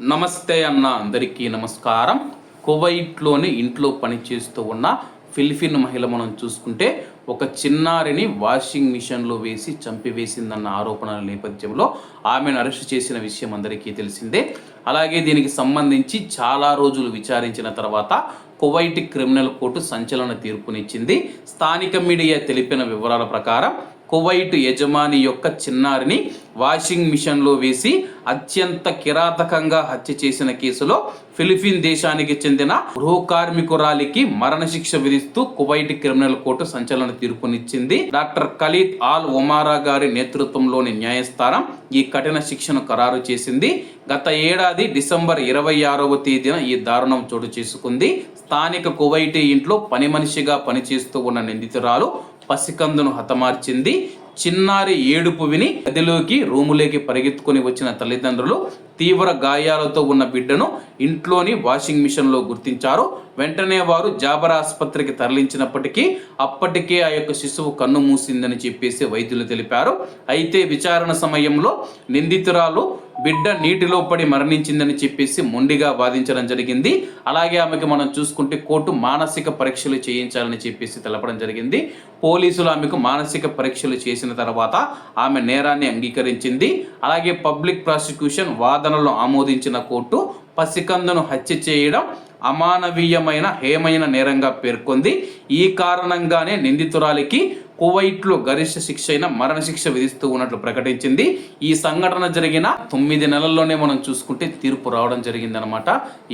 నమస్తే అన్న అందరికీ నమస్కారం. కువైట్లోని ఇంట్లో పనిచేస్తూ ఉన్న ఫిలిపిన్ మహిళ మనం చూసుకుంటే ఒక చిన్నారిని వాషింగ్ మిషన్లో వేసి చంపివేసిందన్న ఆరోపణల నేపథ్యంలో ఆమెను అరెస్ట్ చేసిన విషయం అందరికీ తెలిసిందే. అలాగే దీనికి సంబంధించి చాలా రోజులు విచారించిన తర్వాత కువైట్ క్రిమినల్ కోర్టు సంచలన తీర్పునిచ్చింది. స్థానిక మీడియా తెలిపిన వివరాల ప్రకారం కువైట్ యజమాని యొక్క చిన్నారిని వాషింగ్ మిషన్లో వేసి అత్యంత కిరాతకంగా హత్య చేసిన కేసులో ఫిలిపిన్ దేశానికి చెందిన గృహ కార్మికురాలికి మరణశిక్ష విధిస్తూ కువైట్ క్రిమినల్ కోర్టు సంచలన తీర్పునిచ్చింది. డాక్టర్ ఖలీద్ ఆల్ ఒమారా గారి నేతృత్వంలోని న్యాయస్థానం ఈ కఠిన శిక్షను ఖరారు చేసింది. గత ఏడాది డిసెంబర్ ఇరవై ఆరవ తేదీన ఈ దారుణం చోటు చేసుకుంది. స్థానిక కువైటీ ఇంట్లో పని మనిషిగా పనిచేస్తూ ఉన్న నిందితురాలు పసికందును హతమార్చింది. చిన్నారి ఏడుపు విని గదిలోకి రూములోకి పరిగెత్తుకొని వచ్చిన తల్లిదండ్రులు తీవ్ర గాయాలతో ఉన్న బిడ్డను ఇంట్లోని వాషింగ్ మిషన్లో గుర్తించారు. వెంటనే వారు జాబర్ ఆసుపత్రికి తరలించినప్పటికీ అప్పటికే ఆ యొక్క శిశువు కన్ను మూసిందని చెప్పేసి వైద్యులు తెలిపారు. అయితే విచారణ సమయంలో నిందితురాలు బిడ్డ నీటిలో పడి మరణించిందని చెప్పేసి మొండిగా వాదించడం జరిగింది. అలాగే ఆమెకి మనం చూసుకుంటే కోర్టు మానసిక పరీక్షలు చేయించాలని చెప్పేసి తెలపడం జరిగింది. పోలీసులు ఆమెకు మానసిక పరీక్షలు చేసిన తర్వాత ఆమె నేరాన్ని అంగీకరించింది. అలాగే పబ్లిక్ ప్రాసిక్యూషన్ వాదనలు ఆమోదించిన కోర్టు పసికందును హత్య చేయడం అమానవీయమైన హేమైన నేరంగా పేర్కొంది. ఈ కారణంగానే నిందితురాలికి కువైట్లో గరిష్ట శిక్ష అయిన మరణశిక్ష విధిస్తూ ఉన్నట్లు ప్రకటించింది. ఈ సంఘటన జరిగిన తొమ్మిది నెలల్లోనే మనం చూసుకుంటే తీర్పు రావడం జరిగిందనమాట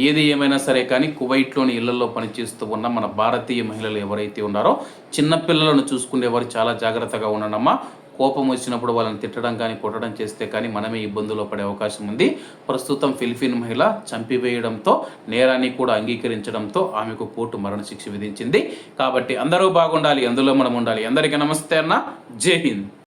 ఏది ఏమైనా సరే కానీ కువైట్లోని ఇళ్ళలో పనిచేస్తూ ఉన్న మన భారతీయ మహిళలు ఎవరైతే ఉన్నారో చిన్నపిల్లలను చూసుకునేవారు చాలా జాగ్రత్తగా ఉండనమ్మా కోపం వచ్చినప్పుడు వాళ్ళని తిట్టడం కానీ కొట్టడం చేస్తే కానీ మనమే ఇబ్బందుల్లో పడే అవకాశం ఉంది. ప్రస్తుతం ఫిలిపిన్ మహిళ చంపివేయడంతో నేరాన్ని కూడా అంగీకరించడంతో ఆమెకు కోర్టు మరణశిక్ష విధించింది. కాబట్టి అందరూ బాగుండాలి అందులో మనం ఉండాలి. అందరికీ నమస్తే అన్న. జై హింద్.